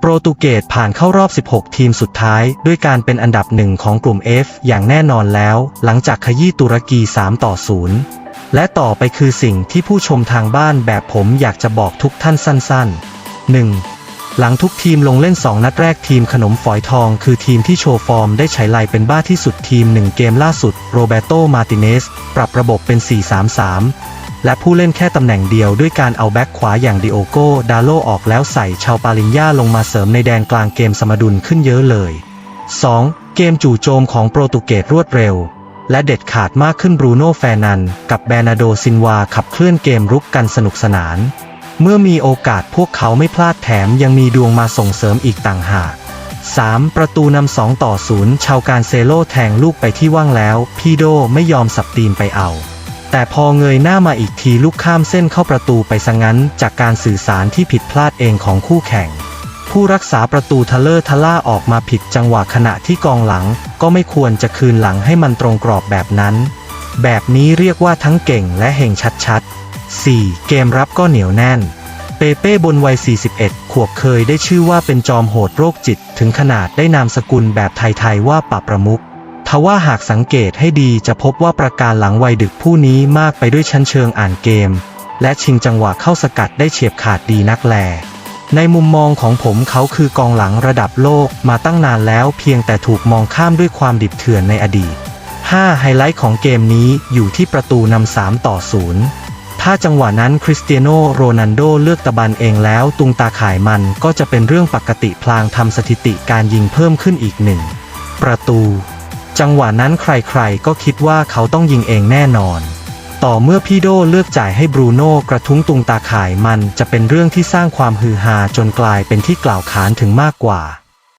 โปรตุเกสผ่านเข้ารอบ 16 ทีมสุดท้ายด้วยการเป็นอันดับหนึ่งของกลุ่ม F อย่างแน่นอนแล้ว หลังจากขยี้ตุรกี 3 ต่อ 0 และต่อไปคือสิ่งที่ผู้ชมทางบ้านแบบผมอยากจะบอกทุกท่านสั้น ๆ 1. หลังทุกทีมลงเล่น 2 นัดแรกทีมขนมฝอยทองคือทีมที่โชว์ฟอร์มได้ใช้ไลเป็นบ้าที่สุดทีม 1 เกมล่าสุด โรเบโต มาติเนส ปรับระบบเป็น 4-3-3 และผู้เล่นแค่ตำแหน่งเดียวด้วยการเอาแบ็กขวาอย่างดิโอโกดาโลออกแล้วใส่ชาวปาลินญาลงมาเสริมในแดนกลางเกมสมดุลขึ้นเยอะเลย 2. เกมจู่โจมของโปรตุเกสรวดเร็ว และเด็ดขาดมากขึ้นบรูโน่แฟนัน กับแบรนาโดซินวาขับเคลื่อนเกมรุกกันสนุกสนาน เมื่อมีโอกาสพวกเขาไม่พลาดแถมยังมีดวงมาส่งเสริมอีกต่างหาก 3. ประตูนำ2ต่อ 0 ชาวการเซโลแทงลูกไปที่ว่างแล้ว พีโดไม่ยอมสับตีนไปเอา แต่พอเงยหน้ามาอีกทีลูกข้ามเส้นเข้าประตูไปซะงั้น จากการสื่อสารที่ผิดพลาดเองของคู่แข่ง ผู้รักษาประตูทะเลอร์ทะล่าออกมาผิดจังหวะขณะที่กองหลัง ก็ไม่ควรจะคืนหลังให้มันตรงกรอบแบบนั้น แบบนี้เรียกว่าทั้งเก่งและเห่งชัดๆ 4. เกมรับก็เหนียวแน่น เปเป้บนวัย 41 ขวบเคยได้ชื่อว่าเป็นจอมโหดโรคจิต ถึงขนาดได้นามสกุลแบบไทยๆว่าปับประมุก ทว่าหากสังเกตให้ดีจะพบว่าประการหลังวัยดึกผู้นี้มากไปด้วยชั้นเชิงอ่านเกม และชิงจังหวะเข้าสกัดได้เฉียบขาดดีนักแล ในมุมมองของผมเขาคือกองหลังระดับโลกมาตั้งนานแล้วเพียงแต่ถูกมองข้ามด้วยความดิบเถื่อนในอดีต 5. ไฮไลท์ของเกมนี้อยู่ที่ประตูนำ3ต่อ 0 ถ้าจังหวะนั้นคริสเตียโนโรนันโดเลือกตะบันเองแล้วตุงตาข่ายมันก็จะเป็นเรื่องปกติพลางทำสถิติการยิงเพิ่มขึ้นอีกหนึ่งประตู จังหวะนั้นใครๆ ก็คิดว่าเขาต้องยิงเองแน่นอน ต่อเมื่อพี่โดเลือกจ่ายให้บรูโน่กระทุ้งตุงตาข่ายมันจะเป็นเรื่องที่สร้างความฮือฮาจนกลายเป็นที่กล่าวขานถึงมากกว่า